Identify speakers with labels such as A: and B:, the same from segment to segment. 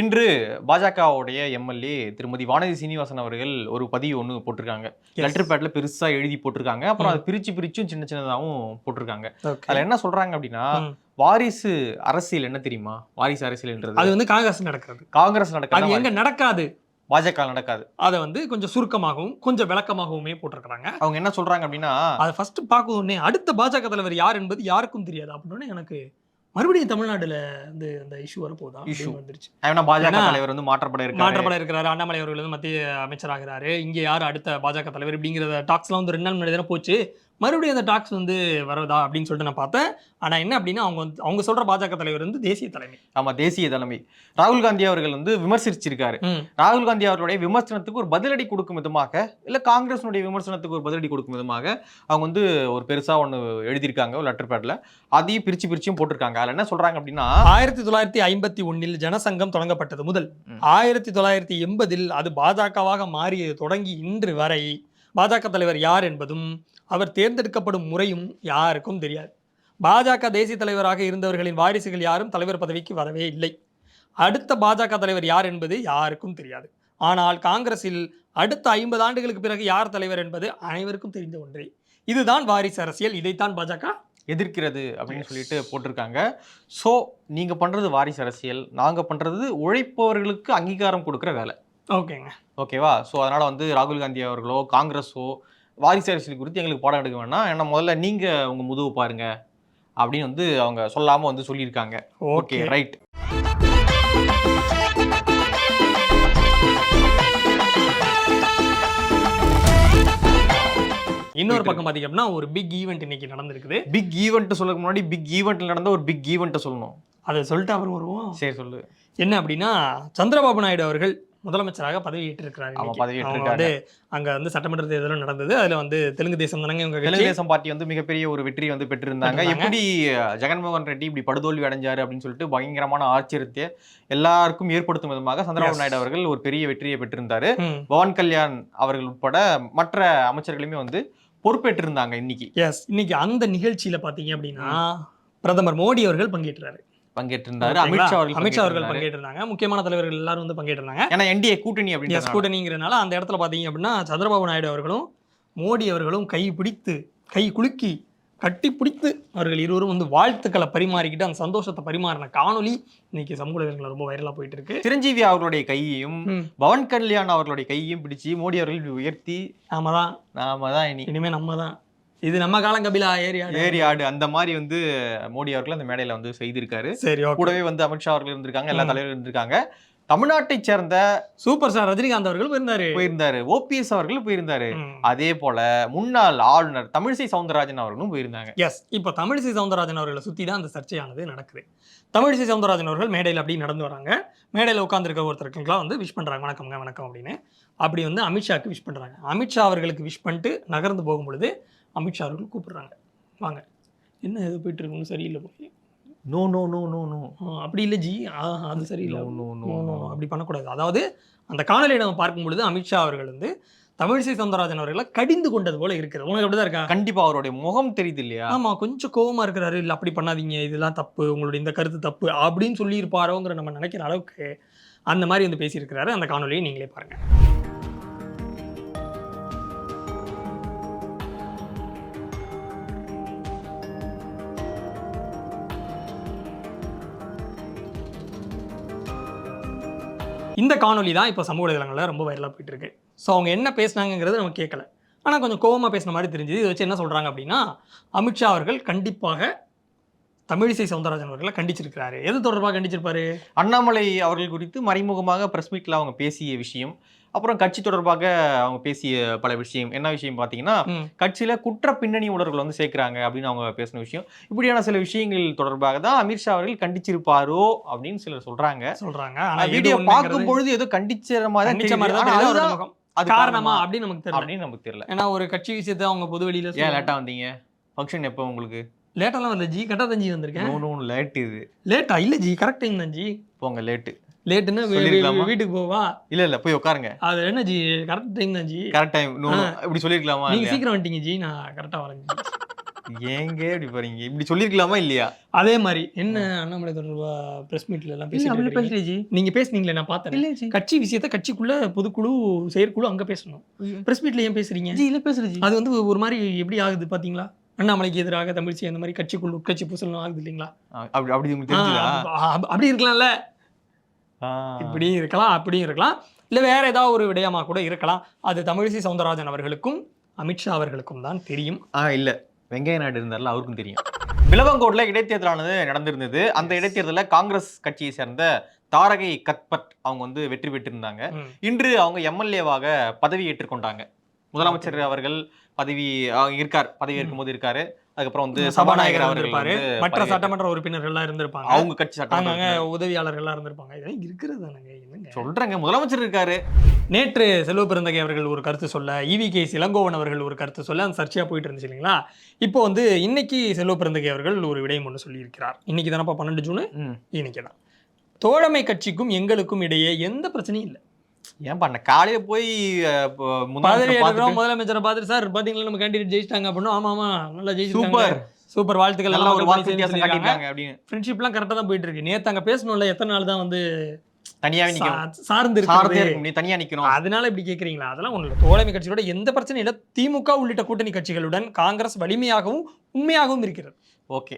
A: இன்று பாஜகவுடைய எம்எல்ஏ திருமதி வானதி சீனிவாசன் அவர்கள் ஒரு பதிவு ஒன்று போட்டிருக்காங்க லெட்டர் பேட்ல பெருசா எழுதி போட்டிருக்காங்க அப்புறம் அதை பிரிச்சு பிரிச்சும் சின்ன சின்னதாகவும் போட்டிருக்காங்க அதுல என்ன சொல்றாங்க அப்படின்னா வாரிசு அரசியல் என்ன தெரியுமா வாரிசு அரசியல்ன்றது
B: அது வந்து காங்கிரஸ் நடக்கிறது காங்கிரஸ் நடக்காது எங்க நடக்காது
A: பாஜக நடக்காது
B: அதை வந்து கொஞ்சம் சுருக்கமாகவும் கொஞ்சம் விளக்கமாகவுமே போட்டிருக்கிறாங்க
A: அவங்க என்ன சொல்றாங்க அப்படின்னா
B: அதை ஃபர்ஸ்ட் பார்க்கணுன்னே அடுத்த பாஜக தலைவர் யார் என்பது யாருக்கும் தெரியாது அப்படின்னு எனக்கு மறுபடியும் தமிழ்நாடுல வந்து அந்த இஷ்யூ வரப்போதான்
A: இஷ்யூ வந்துருச்சு ஏன்னா பாஜக தலைவர் வந்து மாற்றப்பட இருக்கு
B: மாற்றப்பட இருக்கிறாரு அண்ணாமலை அவர்கள் வந்து மத்திய அமைச்சராகிறாரு இங்க யார் அடுத்த பாஜக தலைவர் இப்படிங்கிற எல்லாம் வந்து ரெண்டு நாள் முன்னாடி தானே போச்சு மறுபடியும் அந்த டாக்ஸ் வந்து வரதா அப்படின்னு சொல்லிட்டு நான் பார்த்தேன் ஆனால் என்ன அப்படின்னா அவங்க வந்து அவங்க சொல்கிற பாஜக தலைவர் வந்து தேசிய தலைமை
A: ஆமாம் தேசிய தலைமை ராகுல் காந்தி அவர்கள் வந்து விமர்சிச்சிருக்காரு ராகுல் காந்தி அவர்களுடைய விமர்சனத்துக்கு ஒரு பதிலடி கொடுக்கும் விதமாக இல்லை காங்கிரஸினுடைய விமர்சனத்துக்கு ஒரு பதிலடி கொடுக்கும் விதமாக அவங்க வந்து ஒரு பெருசாக ஒன்று எழுதியிருக்காங்க ஒரு லெட்டர் பேட்டில் அதையும் பிரித்து பிரிச்சும் போட்டிருக்காங்க அதில் என்ன சொல்கிறாங்க அப்படின்னா
B: ஆயிரத்தி தொள்ளாயிரத்தி ஐம்பத்தி ஒன்னில் ஜனசங்கம் தொடங்கப்பட்டது முதல் ஆயிரத்தி தொள்ளாயிரத்தி எண்பதில் அது பாஜகவாக மாறியது தொடங்கி இன்று வரை பாஜக தலைவர் யார் என்பதும் அவர் தேர்ந்தெடுக்கப்படும் முறையும் யாருக்கும் தெரியாது பாஜக தேசிய தலைவராக இருந்தவர்களின் வாரிசுகள் யாரும் தலைவர் பதவிக்கு வரவே இல்லை அடுத்த பாஜக தலைவர் யார் என்பது யாருக்கும் தெரியாது ஆனால் காங்கிரஸில் அடுத்த ஐம்பது ஆண்டுகளுக்கு பிறகு யார் தலைவர் என்பது அனைவருக்கும் தெரிந்த ஒன்றே இதுதான் வாரிசு அரசியல் இதைத்தான் பாஜக
A: எதிர்க்கிறது அப்படின்னு சொல்லிட்டு போட்டிருக்காங்க ஸோ நீங்கள் பண்ணுறது வாரிசு அரசியல் நாங்கள் பண்ணுறது உழைப்பவர்களுக்கு அங்கீகாரம் கொடுக்குற வேலை ஓகேங்க ஓகேவா ஸோ அதனால் வந்து ராகுல் காந்தி அவர்களோ காங்கிரஸோ வாரிசு அரசியல் குறித்து எங்களுக்கு பாடம் எடுக்க வேணாம் ஏன்னா முதல்ல நீங்கள் உங்கள் முதுகு பாருங்க அப்படின்னு வந்து அவங்க சொல்லாமல் வந்து சொல்லியிருக்காங்க ஓகே ரைட்
B: இன்னொரு பக்கம் பார்த்தீங்க அப்படின்னா ஒரு பிக் ஈவெண்ட் இன்னைக்கு நடந்திருக்குது
A: பிக் ஈவெண்ட் சொல்லுக்கு முன்னாடி பிக் ஈவெண்ட்டில் நடந்த ஒரு பிக் ஈவெண்ட்டை சொல்லணும்
B: அதை சொல்லிட்டு அவர் வருவோம் சரி சொல்லு என்ன அப்படின்னா சந்திரபாபு நாயுடு அவர்கள் முதலமைச்சராக பதவியேற்றிருக்கிறார் வந்து அங்க வந்து சட்டமன்ற தேர்தலும் நடந்தது அதுல வந்து தெலுங்கு தேசம் இவங்க
A: தெலுங்கு தேசம் பார்ட்டி வந்து மிகப்பெரிய ஒரு வெற்றி வந்து பெற்றிருந்தாங்க எப்படி ஜெகன்மோகன் ரெட்டி இப்படி படுதோல்வி அடைஞ்சாரு அப்படின்னு சொல்லிட்டு பயங்கரமான ஆச்சரியத்தை எல்லாருக்கும் ஏற்படுத்தும் விதமாக சந்திரபாபு நாயுடு அவர்கள் ஒரு பெரிய வெற்றியை பெற்றிருந்தாரு பவன் கல்யாண் அவர்கள் உட்பட மற்ற அமைச்சர்களுமே வந்து பொறுப்பேற்றிருந்தாங்க இன்னைக்கு
B: எஸ் இன்னைக்கு அந்த நிகழ்ச்சியில பாத்தீங்க அப்படின்னா பிரதமர் மோடி அவர்கள் பங்கேற்றாரு பங்கேற்றிருந்தாரு அமித்ஷா அவர்கள் அமித்ஷா அவர்கள் பங்கேற்றிருந்தாங்க முக்கியமான தலைவர்கள் எல்லாரும் வந்து பங்கேற்றிருந்தாங்க
A: ஏன்னா என்டிஏ கூட்டணி
B: அப்படின்னு கூட்டணிங்கிறனால அந்த இடத்துல பார்த்தீங்க அப்படின்னா சந்திரபாபு நாயுடு அவர்களும் மோடி அவர்களும் கை பிடித்து கை குலுக்கி கட்டி பிடித்து அவர்கள் இருவரும் வந்து வாழ்த்துக்களை பரிமாறிக்கிட்டு அந்த சந்தோஷத்தை பரிமாறின காணொலி இன்னைக்கு சமூக ஊடகங்கள் ரொம்ப வைரலா போயிட்டு இருக்கு
A: சிரஞ்சீவி அவர்களுடைய கையையும் பவன் கல்யாண் அவர்களுடைய கையையும் பிடிச்சு மோடி அவர்கள் உயர்த்தி நாம தான் நாம தான் இனி
B: இனிமே நம்ம தான் இது நம்ம காலங்கபிலா ஏரியா
A: ஏரியாடு அந்த மாதிரி வந்து மோடி அவர்கள் அந்த மேடையில வந்து செய்திருக்காரு சரி கூடவே வந்து அமித்ஷா அவர்கள் இருந்திருக்காங்க எல்லா தலைவர்கள் இருந்திருக்காங்க தமிழ்நாட்டை சேர்ந்த
B: சூப்பர் ஸ்டார் ரஜினிகாந்த் அவர்கள் போயிருந்தாரு
A: போயிருந்தாரு ஓபிஎஸ் அவர்கள் போயிருந்தாரு அதே போல முன்னாள் ஆளுநர் தமிழிசை சவுந்தரராஜன் அவர்களும் போயிருந்தாங்க
B: எஸ் இப்போ தமிழிசை சவுந்தரராஜன் அவர்களை சுத்தி தான் அந்த சர்ச்சையானது நடக்குது தமிழிசை சவுந்தரராஜன் அவர்கள் மேடையில் அப்படி நடந்து வராங்க மேடையில் உட்காந்துருக்க ஒருத்தருக்குலாம் வந்து விஷ் பண்ணுறாங்க வணக்கம்ங்க வணக்கம் அப்படின்னு அப்படி வந்து அமித்ஷாவுக்கு விஷ் பண்ணுறாங்க அமித்ஷா அவர்களுக்கு விஷ் பண்ணிட்டு நகர்ந்து போகும் பொழுது அமித்ஷா அவர்கள் கூப்பிடுறாங்க வாங்க என்ன இது போயிட்டு இருக்கணும் சரியில்லை போய் no no no no no அப்படி இல்லை ஜி அது சரியில்லை அப்படி பண்ணக்கூடாது அதாவது அந்த காணொலியை நம்ம பார்க்கும் பொழுது அமித்ஷா அவர்கள் வந்து தமிழிசை சவுந்தரராஜன் அவர்களை கடிந்து கொண்டது போல இருக்கிறது உங்களுக்கு அப்படிதான் இருக்கா
A: கண்டிப்பாக அவருடைய முகம் தெரியுது இல்லையா
B: ஆமாம் கொஞ்சம் கோவமா இருக்கிறாரு இல்லை அப்படி பண்ணாதீங்க இதெல்லாம் தப்பு உங்களுடைய இந்த கருத்து தப்பு அப்படின்னு சொல்லியிருப்பாரோங்கிற நம்ம நினைக்கிற அளவுக்கு அந்த மாதிரி வந்து பேசியிருக்கிறாரு அந்த காணொலியை நீங்களே பாருங்கள் இந்த காணொலி தான் இப்போ சமூக வலைதளங்களில் ரொம்ப வைரலாக போயிட்டு இருக்கு ஸோ அவங்க என்ன பேசினாங்கிறது நம்ம கேட்கல ஆனால் கொஞ்சம் கோபமாக பேசின மாதிரி தெரிஞ்சுது இதை வச்சு என்ன சொல்கிறாங்க அப்படின்னா அமித்ஷா அவர்கள் கண்டிப்பாக தமிழிசை சவுந்தரராஜன் அவர்களை கண்டிச்சிருக்கிறாரு எது தொடர்பாக கண்டிச்சிருப்பாரு
A: அண்ணாமலை அவர்கள் குறித்து மறைமுகமாக பிரஸ் மீட்டில் அவங்க பேசிய விஷயம் அப்புறம் கட்சி தொடர்பாக அவங்க பேசிய பல விஷயம் என்ன விஷயம் பார்த்தீங்கன்னா கட்சியில் குற்ற பின்னணி உணர்வுகள் வந்து சேர்க்குறாங்க அப்படின்னு அவங்க பேசின விஷயம் இப்படியான சில விஷயங்கள் தொடர்பாக தான் அமித்ஷா அவர்கள் கண்டிச்சிருப்பாரோ அப்படின்னு சிலர் சொல்றாங்க சொல்றாங்க வீடியோ பொழுது ஏதோ கண்டிச்ச
B: மாதிரி அது காரணமா அப்படின்னு நமக்கு தெரியல
A: அப்படின்னு நமக்கு தெரியல
B: ஏன்னா ஒரு கட்சி விஷயத்தை அவங்க பொது வெளியில
A: ஏன் லேட்டா வந்தீங்க ஃபங்க்ஷன் எப்போ உங்களுக்கு
B: லேட்டாலாம் வரல ஜி கரெக்டாக தான் ஜி வந்திருக்கேன்
A: ஒன்று ஒன்று லேட் இது
B: லேட்டா இல்லை ஜி கரெக்ட் டைம் தான் ஜி போங்க லேட்டு லேட்டுன்னா வீட்டுக்கு போவா
A: இல்ல இல்ல போய் உட்காருங்க
B: அது என்ன ஜி கரெக்ட் டைம் தான் ஜி
A: கரெக்ட் டைம் இப்படி சொல்லிருக்கலாமா
B: நீங்க சீக்கிரம் வந்துட்டீங்க ஜி நான் கரெக்டா வரேன்
A: ஏங்க இப்படி போறீங்க இப்படி சொல்லிருக்கலாமா இல்லையா
B: அதே மாதிரி என்ன அண்ணாமலை தொடர்பா பிரஸ் மீட்ல எல்லாம் பேசி ஜி நீங்க பேசுனீங்களே நான் பார்த்தேன் கட்சி விஷயத்த கட்சிக்குள்ள பொதுக்குழு செயற்குழு அங்க பேசணும் பிரஸ் மீட்ல ஏன் பேசுறீங்க ஜி இல்ல பேசுறீங்க அது வந்து ஒரு மாதிரி எப்படி ஆகுது பாத்தீங்களா அண்ணாமலைக்கு எதிராக தமிழ்ச்சி அந்த மாதிரி கட்சிக்குள் உட்கட்சி பூசலும் ஆகுது இல்லைங்களா அப்படி இருக்கலாம்ல இப்படியும் இருக்கலாம் அப்படியும் இருக்கலாம் இல்லை வேற ஏதாவது ஒரு விடயமா கூட இருக்கலாம் அது தமிழிசை சவுந்தரராஜன் அவர்களுக்கும் அமித்ஷா அவர்களுக்கும் தான் தெரியும்
A: ஆ இல்லை வெங்கைய நாயுடு இருந்தார்ல அவருக்கும் தெரியும் விலவங்கோட்டில் இடைத்தேர்தலானது நடந்திருந்தது அந்த இடைத்தேர்தலில் காங்கிரஸ் கட்சியை சேர்ந்த தாரகை கத்பட் அவங்க வந்து வெற்றி பெற்றிருந்தாங்க இன்று அவங்க எம்எல்ஏவாக பதவி ஏற்றுக்கொண்டாங்க முதலமைச்சர் அவர்கள் பதவி இருக்கார் பதவி போது இருக்காரு அதுக்கப்புறம் வந்து சபாநாயகர் அவர் இருப்பாரு
B: மற்ற சட்டமன்ற உறுப்பினர்கள்லாம் இருந்திருப்பாங்க அவங்க கட்சி சட்டமன்ற உதவியாளர்கள்லாம் இருந்திருப்பாங்க இதெல்லாம் இருக்கிறது
A: சொல்றேங்க முதலமைச்சர் இருக்காரு
B: நேற்று செல்வ பிறந்தகை அவர்கள் ஒரு கருத்து சொல்ல இவி கே இளங்கோவன் அவர்கள் ஒரு கருத்து சொல்ல அந்த சர்ச்சையா போயிட்டு இருந்துச்சு இல்லைங்களா இப்போ வந்து இன்னைக்கு செல்வ பிறந்தகை அவர்கள் ஒரு விடயம் ஒன்று சொல்லியிருக்கிறார் இன்னைக்கு தானப்பா பன்னெண்டு ஜூனு இன்னைக்கு தான் தோழமை கட்சிக்கும் எங்களுக்கும் இடையே எந்த பிரச்சனையும் இல்லை காலையில போய் முதலமைச்சரை பார்த்துட்டு சார் பாத்தீங்களா நம்ம அப்படின்னு ஆமா ஆமா சூப்பர் வாழ்த்துக்கள் எல்லாம் தான் போயிட்டு இருக்கு பேசணும்ல எத்தனை நாள் தான் வந்து
A: தனியா நிக்கணும்
B: அதனால இப்படி அதெல்லாம் ஒண்ணு தோழமை எந்த பிரச்சனையும் திமுக உள்ளிட்ட கூட்டணி கட்சிகளுடன் காங்கிரஸ் வலிமையாகவும் உண்மையாகவும் இருக்கிறது
A: ஓகே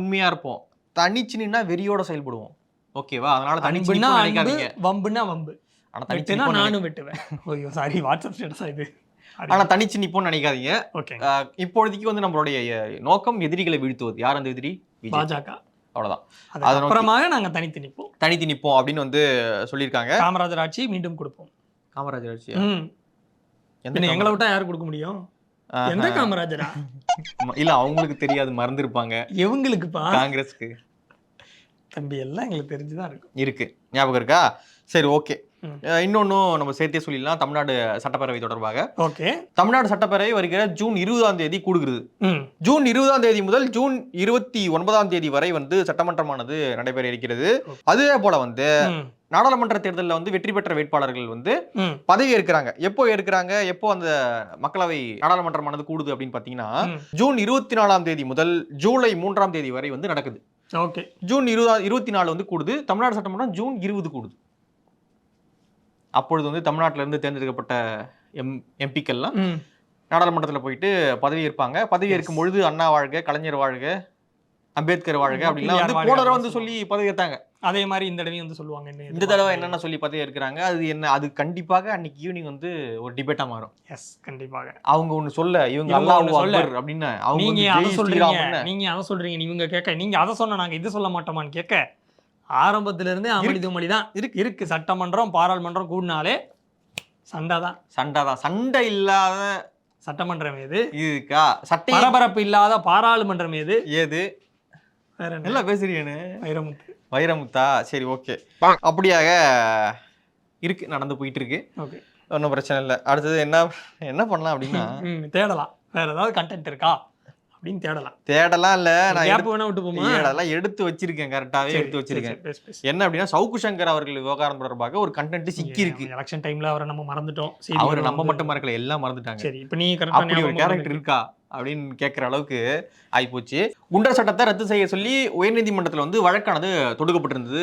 A: உண்மையா இருப்போம் தனிச்சு நின்னா வெறியோட செயல்படுவோம் ஓகேவா அதனால அன்புன்னா அன்பு
B: வம்புன்னா வம்பு ஆனா தனிச்சுனா நானும் விட்டுவேன் ஐயோ சாரி வாட்ஸ்அப் ஸ்டேட்டஸா இது
A: ஆனா தனிச்சு நிப்போம்னு நினைக்காதீங்க ஓகே இப்போதைக்கு வந்து நம்மளுடைய நோக்கம் எதிரிகளை வீழ்த்துவது யார் அந்த எதிரி பாஜக அவ்வளோதான்
B: அதுக்கப்புறமாக நாங்கள் தனித்து நிற்போம்
A: தனித்து நிற்போம் அப்படின்னு வந்து சொல்லியிருக்காங்க
B: காமராஜர் ஆட்சி மீண்டும் கொடுப்போம் காமராஜர் ஆட்சி எங்களை விட்டா யார் கொடுக்க முடியும் எந்த காமராஜரா
A: இல்ல அவங்களுக்கு தெரியாது மறந்துருப்பாங்க இவங்களுக்குப்பா காங்கிரஸ்க்கு
B: தம்பி எல்லாம் எங்களுக்கு தெரிஞ்சுதான்
A: இருக்கும் இருக்கு ஞாபகம் இருக்கா சரி ஓகே இன்னொன்னு நம்ம சேர்த்தே சொல்லிடலாம் தமிழ்நாடு சட்டப்பேரவை தொடர்பாக ஓகே தமிழ்நாடு சட்டப்பேரவை வருகிற ஜூன் இருபதாம் தேதி கூடுகிறது ஜூன் இருபதாம் தேதி முதல் ஜூன் இருபத்தி ஒன்பதாம் தேதி வரை வந்து சட்டமன்றமானது நடைபெற இருக்கிறது அதே போல வந்து நாடாளுமன்ற தேர்தலில் வந்து வெற்றி பெற்ற வேட்பாளர்கள் வந்து பதவி ஏற்கிறாங்க எப்போ ஏற்கிறாங்க எப்போ அந்த மக்களவை நாடாளுமன்றமானது கூடுது அப்படின்னு பாத்தீங்கன்னா ஜூன் இருபத்தி நாலாம் தேதி முதல் ஜூலை மூன்றாம் தேதி வரை வந்து நடக்குது ஓகே ஜூன் இருபதா இருபத்தி நாலு வந்து கூடுது தமிழ்நாடு சட்டமன்றம் ஜூன் இருபது கூடுது அப்பொழுது வந்து தமிழ்நாட்டிலேருந்து தேர்ந்தெடுக்கப்பட்ட எம் எம்பிக்கள்லாம் நாடாளுமன்றத்தில் போயிட்டு பதவி ஏற்பாங்க பதவி ஏற்கும் பொழுது அண்ணா வாழ்க கலைஞர் வாழ்க அம்பேத்கர் வாழ்க அப்படிங்களா வந்து போன வந்து சொல்லி பதவியேற்றாங்க
B: அதே மாதிரி இந்த தடவையும் வந்து சொல்லுவாங்க
A: என்ன இந்த தடவை என்னென்ன சொல்லி இருக்கிறாங்க அது என்ன அது கண்டிப்பாக அன்னைக்கு ஈவினிங் வந்து ஒரு டிபேட்டாக மாறும்
B: எஸ் கண்டிப்பாக
A: அவங்க ஒன்று சொல்ல இவங்க அல்லாஹ் சொல்ல அப்படின்னு
B: அவங்க நீங்க அதை சொல்றீங்க நீங்க அதை சொல்றீங்க இவங்க கேட்க நீங்க அதை சொன்ன நாங்க இது சொல்ல மாட்டோமான்னு கேட்க இருந்தே அமளி துமளி தான் இருக்கு இருக்கு சட்டமன்றம் பாராளுமன்றம் கூடினாலே சண்டை தான்
A: சண்டை தான் சண்டை இல்லாத
B: சட்டமன்றம் எது இருக்கா சட்ட பரபரப்பு இல்லாத பாராளுமன்றம் எது ஏது வேற
A: நல்லா பேசுறீங்கன்னு வைரமுத்து வைரமுத்தா சரி ஓகே அப்படியாக
B: இருக்கு நடந்து போயிட்டு இருக்கு ஓகே
A: ஒன்றும் பிரச்சனை இல்லை அடுத்தது என்ன என்ன பண்ணலாம் அப்படின்னா
B: தேடலாம் வேற ஏதாவது கண்டென்ட் இருக்கா அப்படின்னு தேடலாம்
A: தேடலாம் இல்ல
B: நான் கேப் வேணா விட்டு போமா
A: தேடலாம் எடுத்து வச்சிருக்கேன் கரெக்டாவே எடுத்து வச்சிருக்கேன் என்ன அப்படின்னா சவுக்கு சங்கர் அவர்கள் விவகாரம் தொடர்பாக ஒரு கண்டென்ட் சிக்கி இருக்கு
B: எலெக்ஷன் டைம்ல அவரை நம்ம மறந்துட்டோம்
A: அவரை நம்ம மட்டும் மறக்கல எல்லாம் மறந்துட்டாங்க சரி இப்போ நீ கரெக்டா ஒரு கேரக்டர் இருக்கா அப்படின்னு கேட்குற அளவுக்கு ஆகிப்போச்சு குண்டர் சட்டத்தை ரத்து செய்ய சொல்லி உயர்நீதிமன்றத்தில் வந்து வழக்கானது தொடுக்கப்பட்டிருந்தது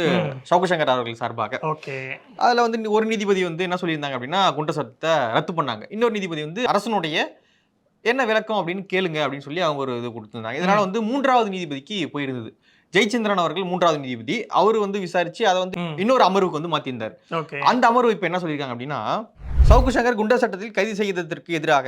A: சௌகசங்கர் அவர்கள் சார்பாக ஓகே அதில் வந்து ஒரு நீதிபதி வந்து என்ன சொல்லியிருந்தாங்க அப்படின்னா குண்டர் சட்டத்தை ரத்து பண்ணாங்க இன்னொரு நீதிபதி வந்து அரசனுடைய என்ன விளக்கம் அப்படின்னு கேளுங்க அப்படின்னு சொல்லி அவங்க ஒரு இது கொடுத்துருந்தாங்க இதனால வந்து மூன்றாவது நீதிபதிக்கு போயிருந்தது ஜெயச்சந்திரன் அவர்கள் மூன்றாவது நீதிபதி அவர் வந்து விசாரிச்சு அதை வந்து இன்னொரு அமர்வுக்கு வந்து மாத்திருந்தார் அந்த அமர்வு இப்போ என்ன சொல்லியிருக்காங்க அப்படின்னா சவுக்கு சங்கர் குண்டர் சட்டத்தில் கைது செய்ததற்கு எதிராக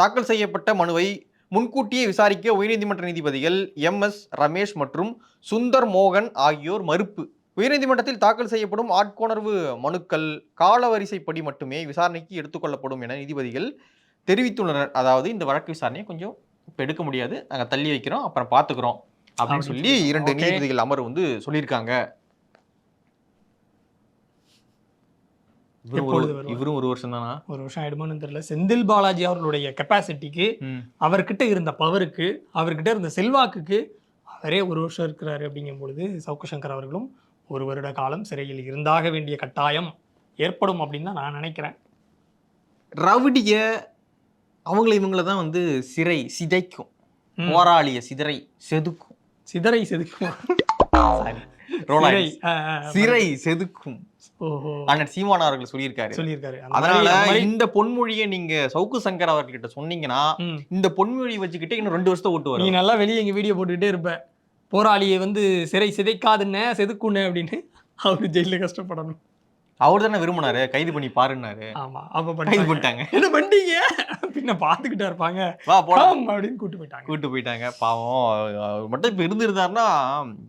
A: தாக்கல் செய்யப்பட்ட மனுவை முன்கூட்டியே விசாரிக்க உயர்நீதிமன்ற நீதிபதிகள் எம் எஸ் ரமேஷ் மற்றும் சுந்தர் மோகன் ஆகியோர் மறுப்பு உயர்நீதிமன்றத்தில் தாக்கல் செய்யப்படும் ஆட்கோணர்வு மனுக்கள் காலவரிசைப்படி மட்டுமே விசாரணைக்கு எடுத்துக்கொள்ளப்படும் என நீதிபதிகள் தெரிவித்துள்ளனர் அதாவது இந்த வழக்கு விசாரணையை கொஞ்சம் இப்போ எடுக்க முடியாது நாங்கள் தள்ளி வைக்கிறோம் அப்புறம் பார்த்துக்கிறோம் அப்படின்னு சொல்லி இரண்டு நீதிபதிகள் அமர்வு வந்து சொல்லியிருக்காங்க இவரும் ஒரு வருஷம் தானா ஒரு வருஷம் ஆயிடுமான்னு தெரியல செந்தில் பாலாஜி அவர்களுடைய கெப்பாசிட்டிக்கு அவர்கிட்ட இருந்த பவருக்கு அவர்கிட்ட இருந்த செல்வாக்குக்கு அவரே ஒரு வருஷம் இருக்கிறாரு அப்படிங்கும் பொழுது சவுக்கசங்கர் அவர்களும் ஒரு வருட காலம் சிறையில் இருந்தாக வேண்டிய கட்டாயம் ஏற்படும் அப்படின்னு தான் நான் நினைக்கிறேன் ரவுடிய அவங்கள இவங்களை தான் வந்து சிறை சிதைக்கும் போராளிய சிதறை செதுக்கும் சிதறை செதுக்கும் சாரி சிறை செதுக்கும் அண்ணன் சீமான் அவர்கள் சொல்லியிருக்காரு சொல்லியிருக்காரு அதனால இந்த பொன்மொழியை நீங்க சவுக்கு சங்கர் அவர்கிட்ட சொன்னீங்கன்னா இந்த பொன்மொழி வச்சுக்கிட்டே இன்னும் ரெண்டு வருஷத்தை ஓட்டு நீ நல்லா வெளியே எங்க வீடியோ போட்டுக்கிட்டே இருப்ப போராளியை வந்து சிறை சிதைக்காதுன்னு செதுக்குன்னு அப்படின்னு அவரு ஜெயிலில் கஷ்டப்படணும் அவர் தானே விரும்பினாரு கைது பண்ணி பாருன்னாரு ஆமா அப்ப கைது பண்ணிட்டாங்க என்ன பண்ணீங்க பின்ன பாத்துக்கிட்டா இருப்பாங்க வா போலாம் அப்படின்னு கூட்டு போயிட்டாங்க கூட்டு போயிட்டாங்க பாவம் அவர் மட்டும் இப்ப இருந்திருந்தாருன்னா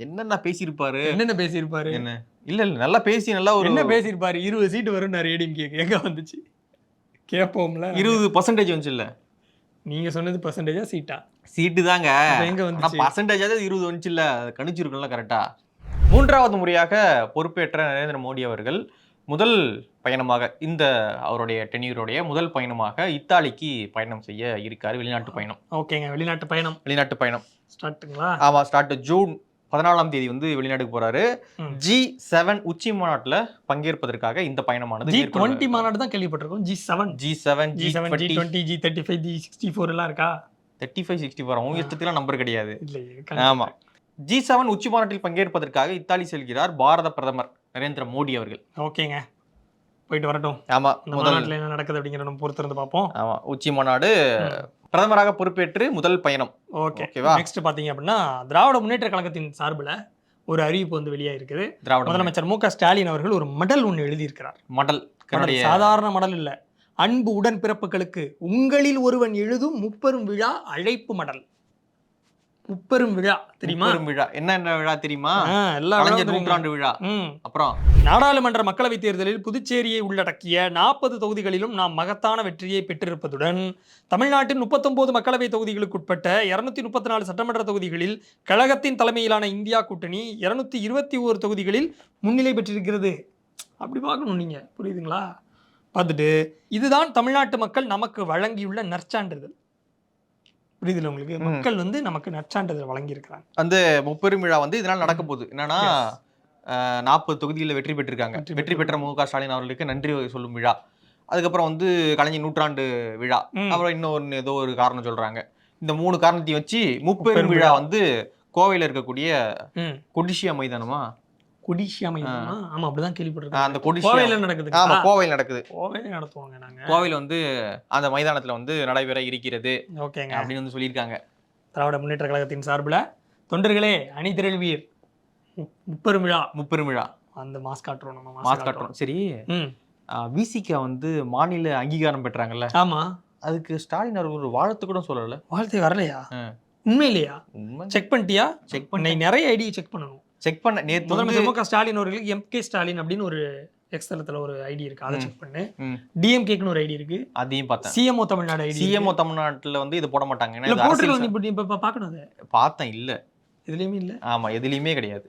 A: என்னென்ன பேசியிருப்பாரு என்னென்ன பேசியிருப்பாரு என்ன இல்ல இல்ல நல்லா பேசி நல்லா ஒரு என்ன பேசியிருப்பாரு இருபது சீட்டு வரும் நான் ரேடியம் கேக்கு எங்க வந்துச்சு கேட்போம்ல இருபது பர்சன்டேஜ் வந்துச்சு இல்ல நீங்க சொன்னது பர்சன்டேஜா சீட்டா சீட்டு தாங்க எங்க வந்து தான் இருபது வந்துச்சு இல்ல கணிச்சிருக்கோம்ல கரெக்டா மூன்றாவது முறையாக பொறுப்பேற்ற நரேந்திர மோடி அவர்கள் முதல் பயணமாக இந்த அவருடைய டென்யூருடைய முதல் பயணமாக இத்தாலிக்கு பயணம் செய்ய இருக்காரு வெளிநாட்டு பயணம் ஓகேங்க வெளிநாட்டு பயணம் வெளிநாட்டு பயணம் ஸ்டார்ட்டுங்களா ஆமாம் ஸ்டார்ட் ஜூன் பதினாலாம் தேதி வந்து வெளிநாட்டுக்கு போறாரு ஜி செவன் உச்சி மாநாட்டில் பங்கேற்பதற்காக இந்த பயணமானது ஜி டுவெண்ட்டி மாநாடு தான் கேள்விப்பட்டிருக்கோம் G seven G seven G seven G twenty G thirty five G sixty four எல்லாம் இருக்கா தேர்ட்டி ஃபைவ் சிக்ஸ்டி ஃபோர் அவங்க இஷ்டத்துலாம் நம்பர் கிடையாது ஆமாம் ஜி செவன் உச்சி மாநாட்டில் பங்கேற்பதற்காக இத்தாலி செல்கிறார் பாரத பிரதமர் நரேந்திர மோடி அவர்கள் ஓகேங்க போயிட்டு வரட்டும் ஆமாம் இந்த மாநாட்டில் என்ன நடக்குது அப்படிங்கிற நம்ம பொறுத்திருந்து பார்ப்போம் ஆமா உச்சி மாநாடு பிரதமராக பொறுப்பேற்று முதல் பயணம் ஓகே ஓகேவா நெக்ஸ்ட் பார்த்தீங்க அப்படின்னா திராவிட முன்னேற்ற கழகத்தின் சார்பில் ஒரு அறிவிப்பு வந்து வெளியாக இருக்குது திராவிட முதலமைச்சர் மு ஸ்டாலின் அவர்கள் ஒரு மடல் ஒன்று எழுதியிருக்கிறார் மடல் சாதாரண மடல் இல்லை அன்பு உடன் பிறப்புகளுக்கு உங்களில் ஒருவன் எழுதும் முப்பெரும் விழா அழைப்பு மடல் உப்பெரும் விழா தெரியுமா விழா என்ன விழா தெரியுமா நூற்றாண்டு விழா அப்புறம் நாடாளுமன்ற மக்களவைத் தேர்தலில் புதுச்சேரியை உள்ளடக்கிய நாற்பது தொகுதிகளிலும் நாம் மகத்தான வெற்றியை பெற்றிருப்பதுடன் தமிழ்நாட்டின் முப்பத்தொன்பது மக்களவைத் தொகுதிகளுக்குட்பட்ட இருநூத்தி முப்பத்தி நாலு சட்டமன்ற தொகுதிகளில் கழகத்தின் தலைமையிலான இந்தியா கூட்டணி இருநூத்தி இருபத்தி ஓரு தொகுதிகளில் முன்னிலை பெற்றிருக்கிறது அப்படி பார்க்கணும் நீங்க புரியுதுங்களா பார்த்துட்டு இதுதான் தமிழ்நாட்டு மக்கள் நமக்கு வழங்கியுள்ள நற்சான்றிதழ் புரியுதுல உங்களுக்கு மக்கள் வந்து நமக்கு நற்சான்றிதழ் வழங்கியிருக்கிறாங்க அந்த முப்பெரும் விழா வந்து இதனால் நடக்க போகுது என்னன்னா நாற்பது தொகுதியில் வெற்றி பெற்றிருக்காங்க வெற்றி பெற்ற மு க ஸ்டாலின் அவர்களுக்கு நன்றி சொல்லும் விழா அதுக்கப்புறம் வந்து கலைஞர் நூற்றாண்டு விழா அப்புறம் இன்னொன்று ஏதோ ஒரு காரணம் சொல்றாங்க இந்த மூணு காரணத்தையும் வச்சு முப்பெரும் விழா வந்து கோவையில் இருக்கக்கூடிய கொடிசியா மைதானமா கொடிஷி அமையமா ஆமா அப்படிதான் கேள்விப்பட்டிருக்கேன் அந்த கொடிஷி கோவையில நடக்குது ஆமா கோவையில் நடக்குது கோவையில நடத்துவாங்க நாங்க கோவையில் வந்து அந்த மைதானத்துல வந்து நடைபெற இருக்கிறது ஓகேங்க அப்படின்னு வந்து சொல்லியிருக்காங்க திராவிட முன்னேற்ற கழகத்தின் சார்பில் தொண்டர்களே அணி திரள்வீர் முப்பெருமிழா முப்பெருமிழா அந்த மாஸ்க் காட்டுறோம் நம்ம மாஸ்க் காட்டுறோம் சரி விசிகா வந்து மாநில அங்கீகாரம் பெற்றாங்கல்ல ஆமா அதுக்கு ஸ்டாலின் அவர்கள் ஒரு வாழ்த்து கூட சொல்லல வாழ்த்து வரலையா உண்மையிலையா செக் பண்ணிட்டியா செக் பண்ணி நிறைய ஐடியை செக் பண்ணணும் செக் பண்ண நேற்று முதலமைச்சர் மு ஸ்டாலின் அவர்களுக்கு எம் கே ஸ்டாலின் அப்படின்னு ஒரு எக்ஸ்தலத்தில் ஒரு ஐடி இருக்கு அதை செக் பண்ணு டிஎம்கேக்குன்னு ஒரு ஐடி இருக்கு அதையும் பார்த்தேன் சிஎம்ஓ தமிழ்நாடு ஐடி சிஎம்ஓ தமிழ்நாட்டில் வந்து இது போட மாட்டாங்க இல்லை போட்டிருக்கலாம் இப்போ இப்போ பார்க்கணும் அதை பார்த்தேன் இல்லை இதுலேயுமே இல்லை ஆமாம் எதுலேயுமே கிடையாது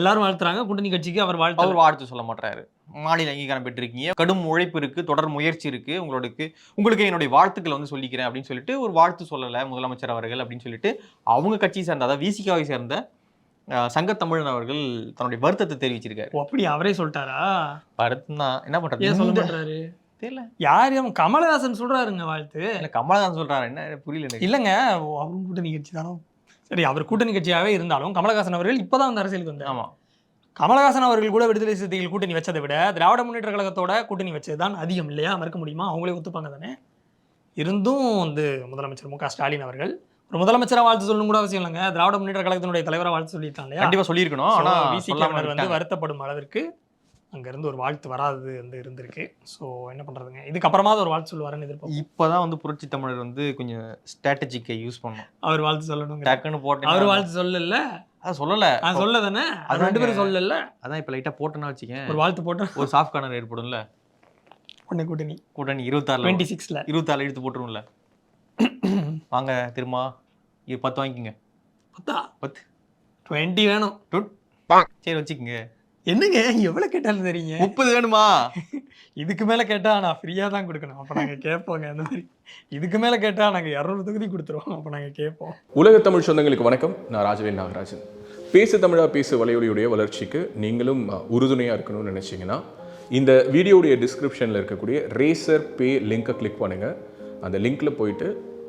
A: எல்லாரும் வாழ்த்துறாங்க கூட்டணி கட்சிக்கு அவர் வாழ்த்து அவர் வாழ்த்து சொல்ல மாட்டாரு மாநில அங்கீகாரம் பெற்றிருக்கீங்க கடும் உழைப்பு இருக்கு தொடர் முயற்சி இருக்கு உங்களுக்கு உங்களுக்கு என்னுடைய வாழ்த்துக்களை வந்து சொல்லிக்கிறேன் அப்படின்னு சொல்லிட்டு ஒரு வாழ்த்து சொல்லலை முதலமைச்சர் அவர்கள் அப்படின்னு சொல்லிட்டு அவங்க கட்சியை சேர்ந்த அதாவது விசிகாவை சேர்ந்த சங்கத்தமிழன் அவர்கள் தன்னுடைய வருத்தத்தை தெரிவிச்சிருக்காரு அப்படி அவரே சொல்லிட்டாரா வருத்தம் தான் என்ன பண்றது சொல்ல மாட்டாரு தெரியல யார் அவன் கமலஹாசன் சொல்றாருங்க வாழ்த்து இல்ல கமலஹாசன் சொல்றாரு என்ன புரியல இல்லைங்க அவரும் கூட்டணி கட்சி தானோ சரி அவர் கூட்டணி கட்சியாகவே இருந்தாலும் கமலஹாசன் அவர்கள் இப்போதான் வந்து அரசியலுக்கு வந்தார் ஆமாம் கமலஹாசன் அவர்கள் கூட விடுதலை சிறுத்தைகள் கூட்டணி வச்சதை விட திராவிட முன்னேற்ற கழகத்தோட கூட்டணி வச்சது தான் அதிகம் இல்லையா மறுக்க முடியுமா அவங்களே ஒத்துப்பாங்க தானே இருந்தும் வந்து முதலமைச்சர் மு க ஸ்டாலின் அவர்கள் ஒரு முதலமைச்சராக வாழ்த்து சொல்லணும் கூட அவசியம் இல்லைங்க திராவிட முன்னேற்ற கழகத்தினுடைய தலைவராக வாழ்த்து சொல்லியிருக்காங்க கண்டிப்பாக சொல்லியிருக்கணும் ஆனால் விசி வந்து வருத்தப்படும் அளவிற்கு அங்கேருந்து ஒரு வாழ்த்து வராது வந்து இருந்திருக்கு ஸோ என்ன பண்ணுறதுங்க இதுக்கப்புறமா ஒரு வாழ்த்து சொல்லுவாருன்னு எதிர்ப்பு இப்போ தான் வந்து புரட்சி தமிழர் வந்து கொஞ்சம் ஸ்ட்ராட்டஜிக்கை யூஸ் பண்ணும் அவர் வாழ்த்து சொல்லணும் டக்குன்னு போட்டு அவர் வாழ்த்து சொல்லல அதான் சொல்லல நான் சொல்ல தானே அது ரெண்டு பேரும் சொல்லல அதான் இப்போ லைட்டாக போட்டேன்னா வச்சுக்கேன் ஒரு வாழ்த்து போட்டு ஒரு சாஃப்ட் கார்னர் ஏற்படும்ல ஒன்று கூட்டணி கூட்டணி இருபத்தாறு டுவெண்ட்டி சிக்ஸில் இருபத்தாறு எடுத்து போட்டுருவோம்ல வாங்க திரும்ப இது பத்து வாங்கிக்கோங்க பத்தா பத்து டுவெண்ட்டி வேணும் சரி வச்சுக்கோங்க என்னங்க எவ்வளோ கேட்டாலும் தெரியுங்க முப்பது வேணுமா இதுக்கு மேலே கேட்டால் நான் ஃப்ரீயாக தான் கொடுக்கணும் அப்போ நாங்கள் கேட்போங்க அந்த மாதிரி இதுக்கு மேலே கேட்டால் நாங்கள் இரநூறு தொகுதி கொடுத்துருவோம் அப்போ நாங்கள் கேட்போம் உலக தமிழ் சொந்தங்களுக்கு வணக்கம் நான் ராஜவேல் நாகராஜன் பேசு தமிழாக பேசு வலையொலியுடைய வளர்ச்சிக்கு நீங்களும் உறுதுணையாக இருக்கணும்னு நினச்சிங்கன்னா இந்த வீடியோடைய டிஸ்கிரிப்ஷனில் இருக்கக்கூடிய ரேசர் பே லிங்கை கிளிக் பண்ணுங்கள் அந்த லிங்கில் போயிட்டு